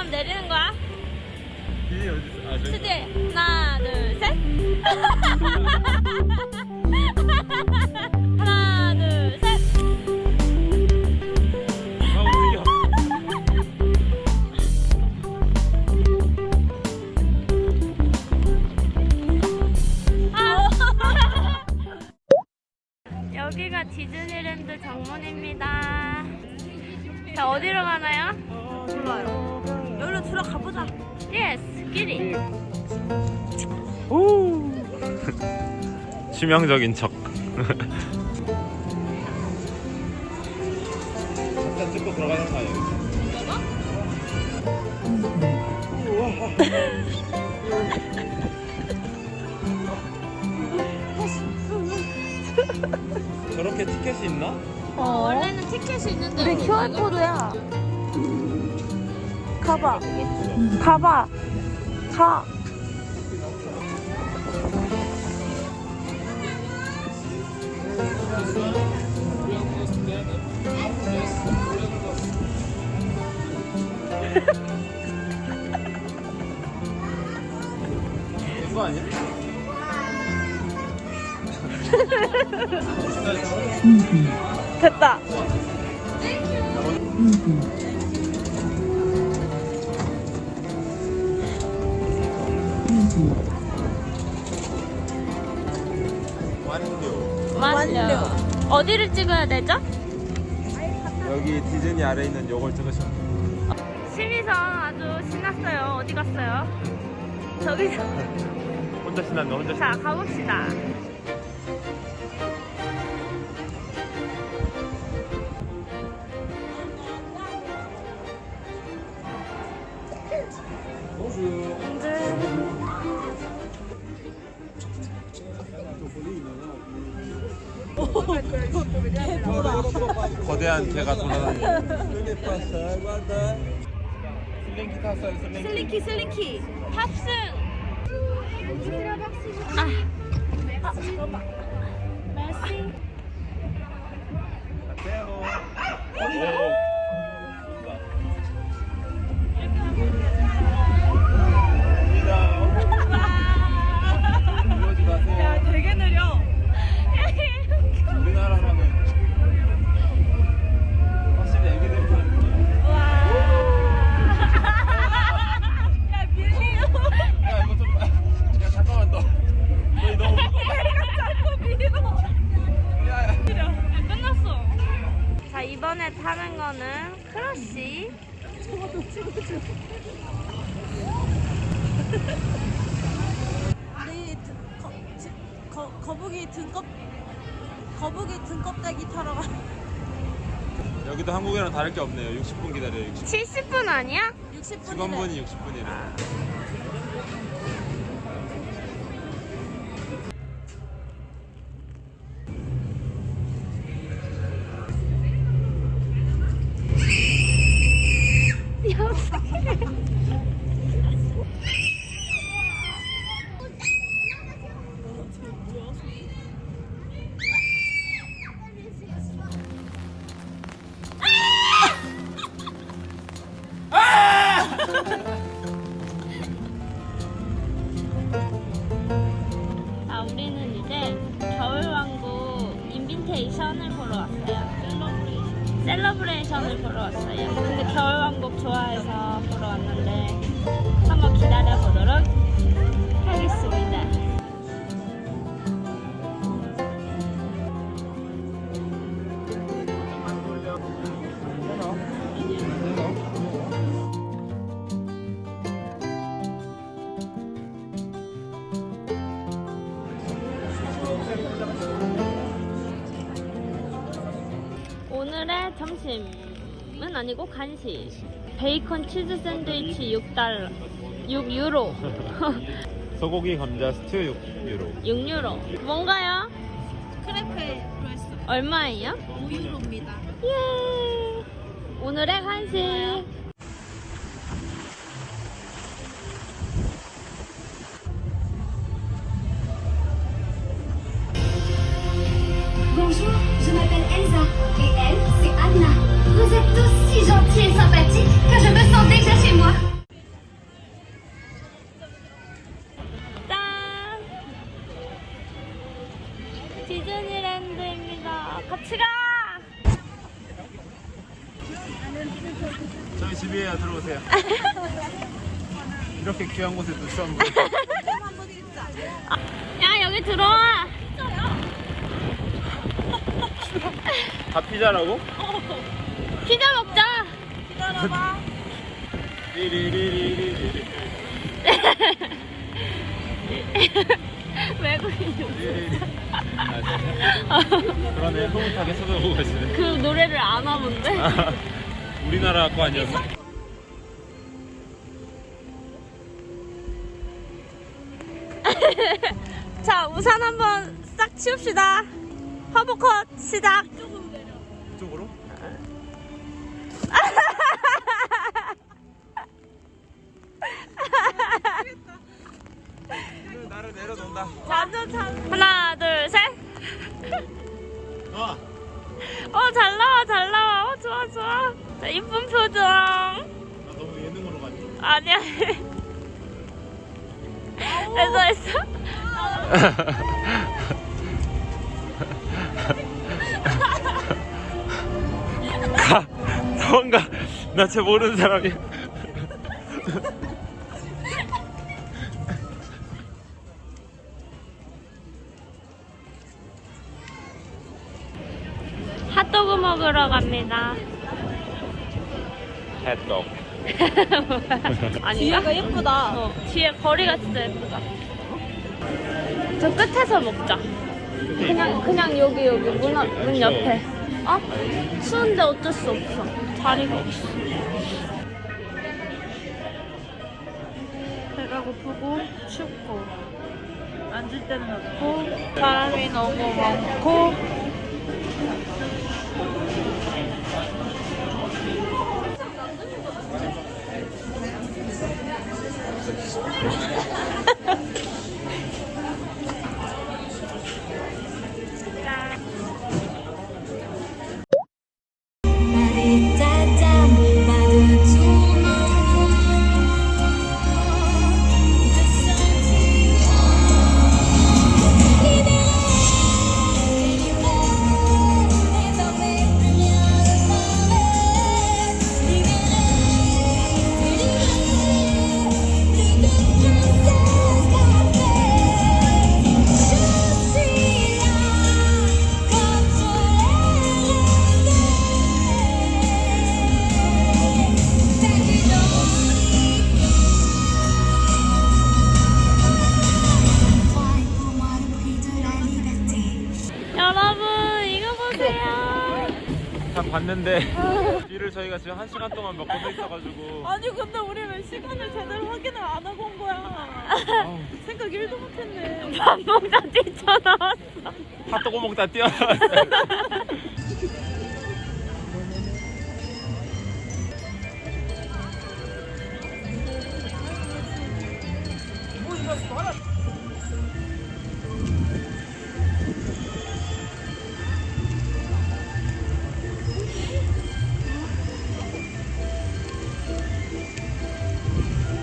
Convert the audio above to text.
하면 내리는 거야. 이 어디 있어? 아 저기. 수지 하나 둘 셋. 오. 치명적인 척. 잠깐 찍고 들어가는 거 아니에요? 저렇게 티켓이 있나? 어, 원래는 티켓이 있는데 우리 QR 코드야. 가봐. 가봐. 가. 이거 아니야? 됐다. 완료. 완료. 어디를 찍어야 되죠? 여기 디즈니 아래 있는 요걸 찍으시면 돼요. 심희선 아주 신났어요. 어디 갔어요? 저기서 혼자 신났네, 혼자 자 신났네. 가봅시다. 거대한 개가 돌아다니는. 슬링키 탔어요, 슬링키. 슬링키 슬링키 탑승. 아. 아 잠깐만. 메시. 오. 거, 거북이 등껍 거북이 등껍데기 타러 가. 여기도 한국이랑 다를 게 없네요. 60분 기다려요. 60분. 70분 아니야? 60분이래. 직원분이 60분이래. 셀러브레이션. 셀러브레이션을 보러 왔어요. 근데 겨울왕국 좋아해서 보러 왔는데 한번 기다려 보도록 오늘의 점심은 아니고 간식. 베이컨 치즈 샌드위치 6달러. 6유로. 소고기 감자 스튜 6유로. 6유로. 뭔가요? 크레페 들어있어. 얼마예요? 5유로입니다. 예. 오늘의 간식. 저희 집이에요. 들어오세요. 이렇게 귀한 곳에 눈썹 한 야, 여기 들어와! 다 피자라고? 어, 피자 먹자! 외국인. 아, 진짜? 그러네 흐뭇하게 쳐다보고 계시네 그 노래를 안 하는데. 우리나라 거 아니었나? 자 우산 한번 싹 치웁시다. 허브컷 시작. 나를 내려놓는다. 하나 둘 셋. 어. 어 잘 나와 잘 나와. 어 좋아 좋아. 자, 이쁜 표정. 나 너무 예능으로 갔니? 아니야. 됐어 됐어. 가 도망가 나 쟤 모르는 사람이야 핫도그 먹으러 갑니다. 햇떡 아닌가? 뒤에가 예쁘다. 어, 뒤에 거리가 진짜 예쁘다. 저 끝에서 먹자. 그냥 그냥 여기 여기 문, 앞- 문 옆에. 어? 추운데 어쩔 수 없어. 자리가 없어. 배가 고프고 춥고 앉을 때는 어때? 고 사람이 너무 많고 다 봤는데 비를 저희가 지금 한 시간 동안 먹고 서 있어가지고 아니 근데 우리 왜 시간을 제대로 확인을 안 하고 온 거야? 아우, 생각 1도 못했네. 밥 먹다 뛰쳐나왔어. 핫도그 먹다 뛰어나왔어요